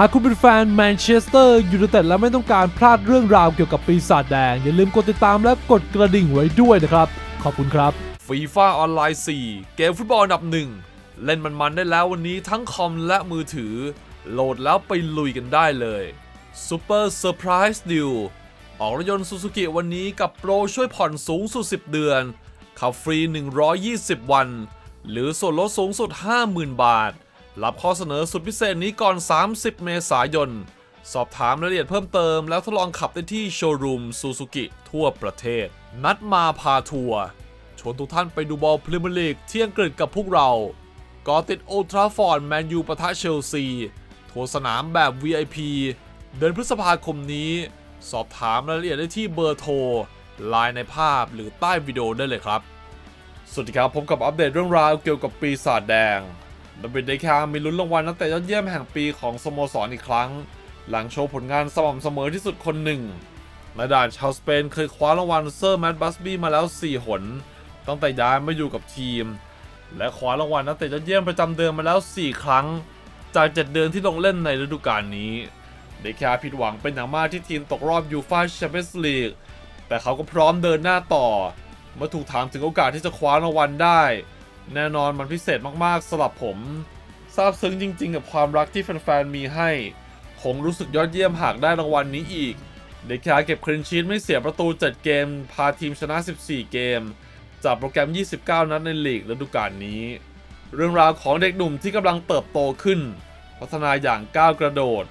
หากคุณเป็นแฟนแมนเชสเตอร์ยูไนเต็ดและไม่ต้องการพลาดเรื่องราวเกี่ยวกับปีศาจแดง อย่าลืมกดติดตามและกดกระดิ่งไว้ด้วยนะครับ ขอบคุณครับฟีฟ่าออนไลน์ 4 เกมฟุตบอลอันดับหนึ่งเล่นมันๆได้แล้ววันนี้ทั้งคอมและมือถือ โหลดแล้วไปลุยกันได้เลย Super Surprise Deal ออกรถยนต์ซูซูกิวันนี้กับโปรช่วยผ่อนสูงสุด 10 เดือน ขับฟรี 120 วัน หรือส่วนลดสูงสุด 50,000 บาท รับข้อเสนอสุดพิเศษนี้ก่อน 30 เมษายน สอบถามรายละเอียดเพิ่มเติมแล้วทดลองขับได้ที่โชว์รูมซูซูกิทั่วประเทศ นัดมาพาทัวร์ชวนทุกท่านไปดูบอลพรีเมียร์ลีกที่อังกฤษกับพวกเรากอติดโอทราฟอร์ดแมนยูปะทะเชลซี ทัวร์สนามแบบ VIP เดือนพฤษภาคมนี้ สอบถามรายละเอียดได้ที่เบอร์โทรไลน์ในภาพหรือใต้วิดีโอได้เลยครับ สวัสดีครับผมกับอัปเดตเรื่องราวเกี่ยวกับปีศาจแดง ดับเบิลเดคามีลุ้นรางวัลนักเตะยอดเยี่ยมแห่งปีของสโมสรอีกครั้ง หลังโชว์ผลงานสม่ำเสมอที่สุดคนหนึ่งในด่านชาวสเปนเคยคว้ารางวัลเซอร์แมตต์บัสบี้มาแล้ว 4 หน ตั้งแต่ย้ายมาอยู่กับทีม และคว้ารางวัลนักเตะยอดเยี่ยมประจำเดือนมาแล้ว 4 ครั้ง จาก 7 เดือนที่ลงเล่นในฤดูกาลนี้ เดคาผิดหวังเป็นอย่างมากที่ทีมตกรอบยูฟ่าแชมเปี้ยนส์ลีกแต่เขาก็พร้อมเดินหน้าต่อ เมื่อถูกถามถึงโอกาสที่จะคว้ารางวัลได้ แน่นอนมันพิเศษมากๆสำหรับผมซาบซึ้งจริง ๆ กับความรักที่แฟนๆมีให้ คงรู้สึกยอดเยี่ยมหากได้รางวัลนี้อีก เดคาเก็บคลีนชีตไม่เสียประตู 7 เกม พาทีมชนะ 14 เกม จากโปรแกรม 29 นัดในลีกฤดูกาลนี้ เรื่องราวของเด็กหนุ่มที่กำลังเติบโตขึ้น พัฒนาอย่างก้าวกระโดด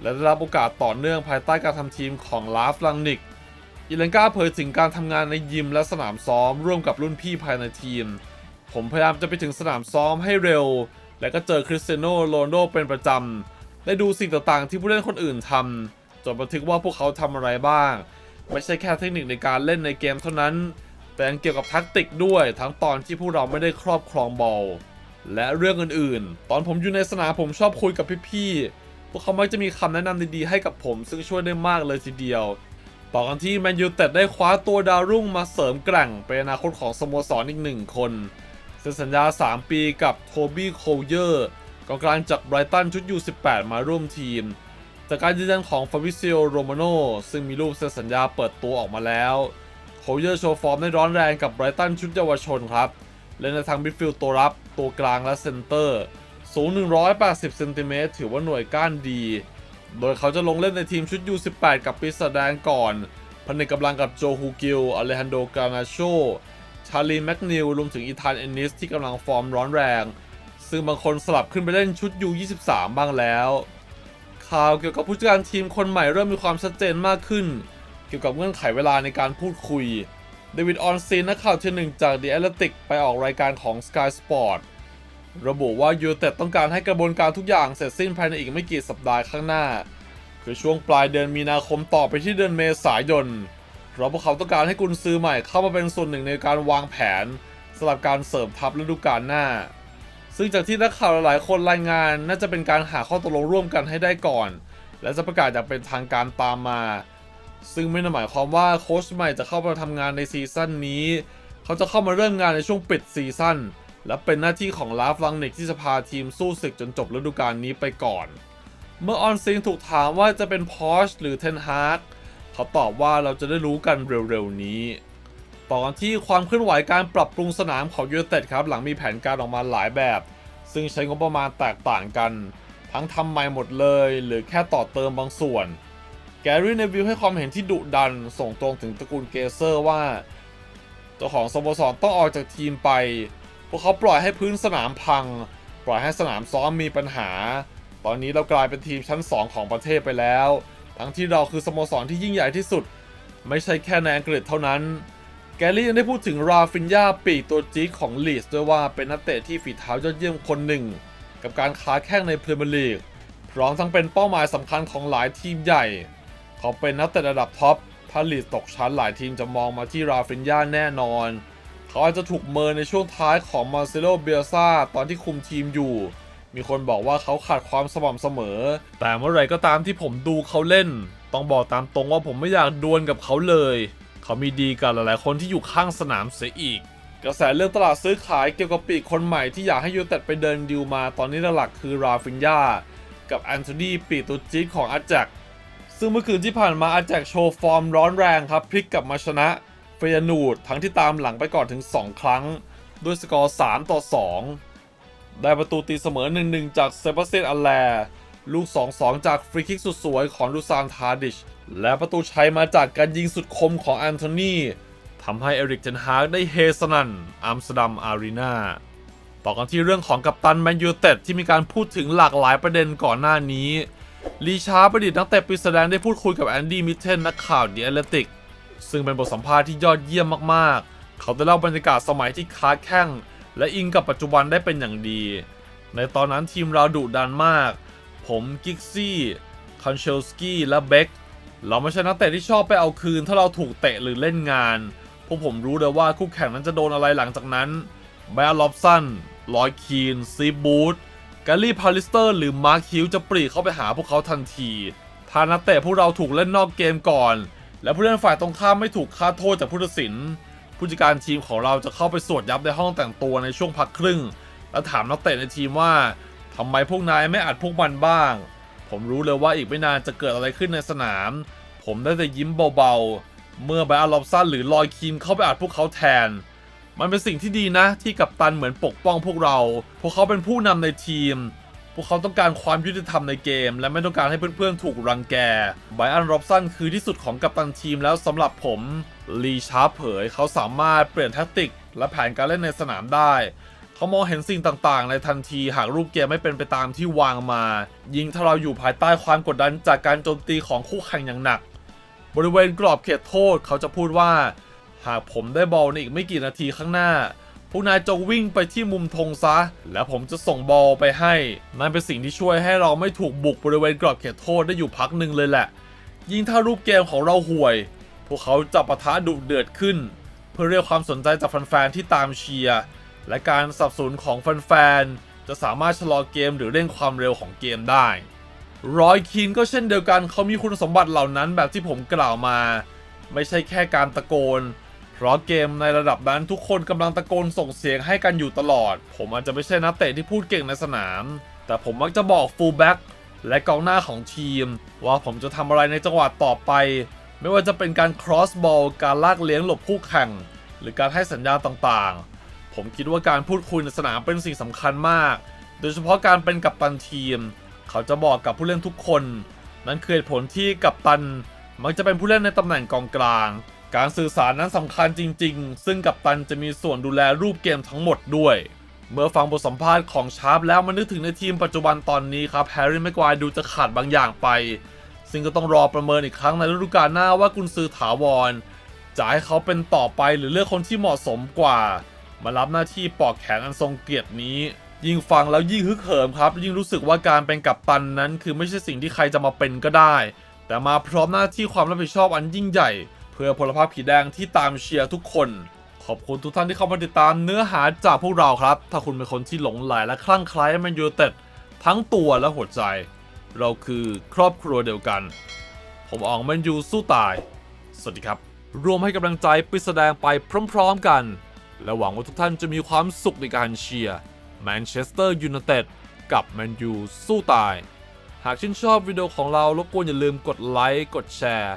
และได้รับโอกาสต่อเนื่องภายใต้การทำทีมของลาฟลังนิกอิเลนกาเผยถึงการทำงานในยิมและสนามซ้อมร่วมกับรุ่นพี่ภายในทีม ผมพยายามจะไปถึงสนามซ้อมให้เร็ว และก็เจอคริสเตียโนโรนัลโดเป็นประจำ ได้ดูสิ่งต่างๆที่ผู้เล่นคนอื่นทำจดบันทึกว่าพวกเขาทำอะไรบ้าง ไม่ใช่แค่เทคนิคในการเล่นในเกมเท่านั้น แต่ยังเกี่ยวกับทักติกด้วยทั้งตอนที่พวกเราไม่ได้ครอบครองบอลและเรื่องอื่นๆ ตอนผมอยู่ในสนามผมชอบคุยกับพี่ๆ พวกเขามักจะมีคำแนะนำดีๆ ให้กับผม ซึ่งช่วยได้มากเลยทีเดียว ต่อกันที่แมนยูเต็ดได้คว้าตัวดาวรุ่งมาเสริมแกร่งเป็นอนาคตของสโมสรอีกหนึ่งคน เซ็นสัญญา 3 ปีกับโทบี้โคลเยอร์กองกลางจากไบรตันชุดยู18 มาร่วมทีม จากการยืนยันของฟาบิซิโอโรมาโนซึ่งมีรูปเซ็นสัญญาเปิดตัวออกมาแล้วโคลเยอร์โชว์ฟอร์มได้ร้อนแรงกับไบรตันชุดเยาวชนครับเล่นในทางมิดฟิลด์ตัวรับตัวกลางและเซนเตอร์ สูง 180เซนติเมตรถือว่าหน่วยก้านดี โดยเขาจะลงเล่นในทีมชุด U18 กับปีศาจแดงก่อน ผนึกกำลังกับโจฮูกิลอเลฮันโดกานาโช ชาลีแมกนิลรวมถึงอีธานเอนนิสที่กำลังฟอร์มร้อนแรง ซึ่งบางคนสลับขึ้นไปเล่นชุด U23 บ้างแล้ว ข่าวเกี่ยวกับผู้จัดการทีมคนใหม่เริ่มมีความชัดเจนมากขึ้น เกี่ยวกับเงื่อนไขเวลาในการพูดคุยเดวิดออนซีนนักข่าวที่หนึ่งจาก The Athletic ไปออกรายการของ Sky Sport ระบุว่ายูเต็ดต้องการให้กระบวนการทุกอย่างเสร็จสิ้นภายในอีกไม่กี่สัปดาห์ข้างหน้า คือช่วงปลายเดือนมีนาคมต่อไปที่เดือนเมษายน เราพวกเขาต้องการให้กุนซือใหม่เข้ามาเป็นส่วนหนึ่งในการวางแผนสำหรับการเสริมทัพฤดูกาลหน้า ซึ่งจากที่นักข่าวหลายคนรายงานน่าจะเป็นการหาข้อตกลงร่วมกันให้ได้ก่อน และจะประกาศอย่างเป็นทางการตามมา ซึ่งไม่ได้หมายความว่าโค้ชใหม่จะเข้ามาทำงานในซีซั่นนี้ เขาจะเข้ามาเริ่มงานในช่วงปิดซีซั่นและเป็นหน้าที่ของลาฟลังนิกที่จะพาทีมสู้ศึกจนจบฤดูกาลนี้ไปก่อน เมื่อออนซิงถูกถามว่าจะเป็นพอชหรือเทนฮาก เขาตอบว่าเราจะได้รู้กันเร็วๆนี้ต่อกันที่ความเคลื่อนไหวการปรับปรุงสนามของยู i นเต็ดครับหลังมีแผนการออกมาหลายแบบ ซึ่งใช้งบประมาณแตกต่างกัน ทั้งทำใหม่หมดเลย หรือแค่ต่อเติมบางส่วน แกรี่เนวิลให้ความเห็นที่ดุดัน ส่งตรงถึงตระกูลเกเซอร์ว่าเจ้าของสโมสรต้องออกจากทีมไป พวกเขาปล่อยให้พื้นสนามพัง ปล่อยให้สนามซ้อมมีปัญหา ตอนนี้เรากลายเป็นทีมชั้น 2 ของประเทศไปแล้ว ทั้งที่เราคือสโมสรที่ยิ่งใหญ่ที่สุด ไม่ใช่แค่ในอังกฤษเท่านั้น แกลลี่ยังได้พูดถึงราฟินยาปีกตัวจี๊ดของลีสด้วยว่าเป็นนักเตะที่ฝีเท้ายอดเยี่ยมคนหนึ่ง กับการค้าแข้งในพรีเมียร์ลีกพร้อมทั้งเป็นเป้าหมายสำคัญของหลายทีมใหญ่ เขาเป็นนักเตะระดับท็อปถ้าลีดตกชั้นหลายทีมจะมองมาที่ราฟินยาแน่นอน เขาอาจจะถูกเมินในช่วงท้ายของมาเซโลเบียซาตอนที่คุมทีมอยู่ มีคนบอกว่าเขาขาดความสม่ำเสมอ แต่เมื่อไหร่ก็ตามที่ผมดูเขาเล่น ต้องบอกตามตรงว่าผมไม่อยากดวลกับเขาเลย เขามีดีกับหลายๆคนที่อยู่ข้างสนามเสียอีก กระแสเรื่องตลาดซื้อขายเกี่ยวกับปีกคนใหม่ที่อยากให้ยูเต็ดไปเดินดิวมาตอนนี้หลักคือราฟินยากับแอนโทนีปีตุจิตของอาแจกซึ่งเมื่อคืนที่ผ่านมาอาแจกโชว์ฟอร์มร้อนแรงครับพลิกกลับมาชนะเฟยนูดทั้งที่ตามหลังไปก่อนถึง 2 ครั้ง ด้วยสกอร์ 3 ต่อ 2 ได้ประตูตีเสมอ 1-1 จากเซบาสเตียนอัลแลลูก 2-2 จากฟรีคิกสุดสวยของดูซานทาดิช และประตูชัยมาจากการยิงสุดคมของแอนโทนีทำให้เอริกเทนฮากได้เฮสนันอัมสเตอร์ดัมอารีนาต่อกันที่เรื่องของกัปตันแมนยูเต็ดที่มีการพูดถึงหลากหลายประเด็นก่อนหน้านี้ลีชาประดิษฐ์นักเตะปริศนาได้พูดคุยกับแอนดี้มิทเทนนักข่าวดีแอตเลติกซึ่งเป็นบทสัมภาษณ์ที่ยอดเยี่ยมมากๆ เขาได้เล่าบรรยากาศสมัยที่ค้าแข้ง และอิงกับปัจจุบันได้เป็นอย่างดี ในตอนนั้นทีมเราดุดันมาก ผมกิกซี่คันเชลสกี้และเบคเราไม่ใช่นักเตะที่ชอบไปเอาคืน ถ้าเราถูกเตะหรือเล่นงาน พวกผมรู้เลยว่าคู่แข่งนั้นจะโดนอะไรหลังจากนั้นแบร์ล็อบสันลอยคีนซีบูธแกลลี่พาลิสเตอร์ หรือมาร์คฮิวจะปรีเข้าไปหาพวกเขาทันที ถ้านักเตะพวกเราถูกเล่นนอกเกมก่อน และผู้เล่นฝ่ายตรงข้ามไม่ถูกค่าโทษจากผู้ตัดสิน ผู้จัดการทีมของเราจะเข้าไปสวดยับในห้องแต่งตัวในช่วงพักครึ่ง และถามนักเตะในทีมว่าทำไมพวกนายไม่อัดพวกมันบ้าง ผมรู้เลยว่าอีกไม่นานจะเกิดอะไรขึ้นในสนาม ผมได้แต่ยิ้มเบาๆ เมื่อไบอาร์ลอบสันหรือลอยคีนเข้าไปอัดพวกเขาแทน มันเป็นสิ่งที่ดีนะที่กัปตันเหมือนปกป้องพวกเรา พวกเขาเป็นผู้นำในทีม วกเขาต้องการความยุติธรรมในเกม และไม่ต้องการให้เพื่อนๆถูกรังแกไบอันร็อบสันคือที่สุดของกัปตันทีมแล้วสำหรับผมลีชาร์เผยเขาสามารถเปลี่ยนแทคติก และแผนการเล่นในสนามได้เขามองเห็นสิ่งต่างๆ ในทันทีหากรูปเกมไม่เป็นไปตามที่วางมา ยิ่งถ้าเราอยู่ภายใต้ความกดดันจากการโจมตีของคู่แข่งอย่างหนัก บริเวณกรอบเขตโทษเขาจะพูดว่า หากผมได้บอลในอีกไม่กี่นาทีข้างหน้า พวกนายจงวิ่งไปที่มุมธงซะ และผมจะส่งบอลไปให้นั่นเป็นสิ่งที่ช่วยให้เราไม่ถูกบุกบริเวณกรอบเขตโทษได้อยู่พักหนึ่งเลยแหละ ยิ่งถ้ารูปเกมของเราห่วย พวกเขาจะปะทะดุเดือดขึ้น เพื่อเรียกความสนใจจากแฟนๆที่ตามเชียร์และการสับสนของแฟนๆจะสามารถชะลอเกมหรือเร่งความเร็วของเกมได้รอยคีนก็เช่นเดียวกันเขามีคุณสมบัติเหล่านั้นแบบที่ผมกล่าวมา ไม่ใช่แค่การตะโกน เพราะเกมในระดับนั้นทุกคนกำลังตะโกนส่งเสียงให้กันอยู่ตลอด ผมอาจจะไม่ใช่นักเตะที่พูดเก่งในสนาม แต่ผมมักจะบอกฟูลแบ็กและกองหน้าของทีม ว่าผมจะทำอะไรในจังหวะต่อไป ไม่ว่าจะเป็นการ cross ball การลากเลี้ยงหลบคู่แข่ง หรือการให้สัญญาณต่างๆ ผมคิดว่าการพูดคุยในสนามเป็นสิ่งสำคัญมาก โดยเฉพาะการเป็นกัปตันทีม เขาจะบอกกับผู้เล่นทุกคน นั่นคือเหตุผลที่กัปตันมักจะเป็นผู้เล่นในตำแหน่งกองกลาง การสื่อสารนั้นสำคัญจริง ๆ ซึ่งกัปตันจะมีส่วนดูแลรูปเกมทั้งหมดด้วย เมื่อฟังบทสัมภาษณ์ของชาร์ปแล้วมันนึกถึงในทีมปัจจุบันตอนนี้ครับแฮร์รี่แม็กควายดูจะขาดบางอย่างไป ซึ่งก็ต้องรอประเมินอีกครั้งในฤดูกาลหน้าว่ากุนซือถาวร จะให้เขาเป็นต่อไปหรือเลือกคนที่เหมาะสมกว่า มารับหน้าที่ปอกแขนอันทรงเกียรตินี้ยิ่งฟังแล้วยิ่งฮึกเหิมครับ ยิ่งรู้สึกว่าการเป็นกัปตันนั้น คือไม่ใช่สิ่งที่ใครจะมาเป็นก็ได้ แต่มาพร้อมหน้าที่ความรับผิดชอบอันยิ่งใหญ่ พื่อพลภาพผีแดงที่ตามเชียร์ทุกคน ขอบคุณทุกท่านที่เข้ามาติดตามเนื้อหาจากพวกเราครับ ถ้าคุณเป็นคนที่หลงใหลและคลั่งไคล้แมนยูเต็ดทั้งตัวและหัวใจ เราคือครอบครัวเดียวกัน ผมอองแมนยูสู้ตาย สวัสดีครับ รวมให้กำลังใจไปแสดงไปพร้อมๆกัน และหวังว่าทุกท่านจะมีความสุขในการเชียร์แมนเชสเตอร์ยูไนเต็ดกับแมนยูสู้ตาย หากชื่นชอบวิดีโอของเรารบกวนอย่าลืมกดไลค์กดแชร์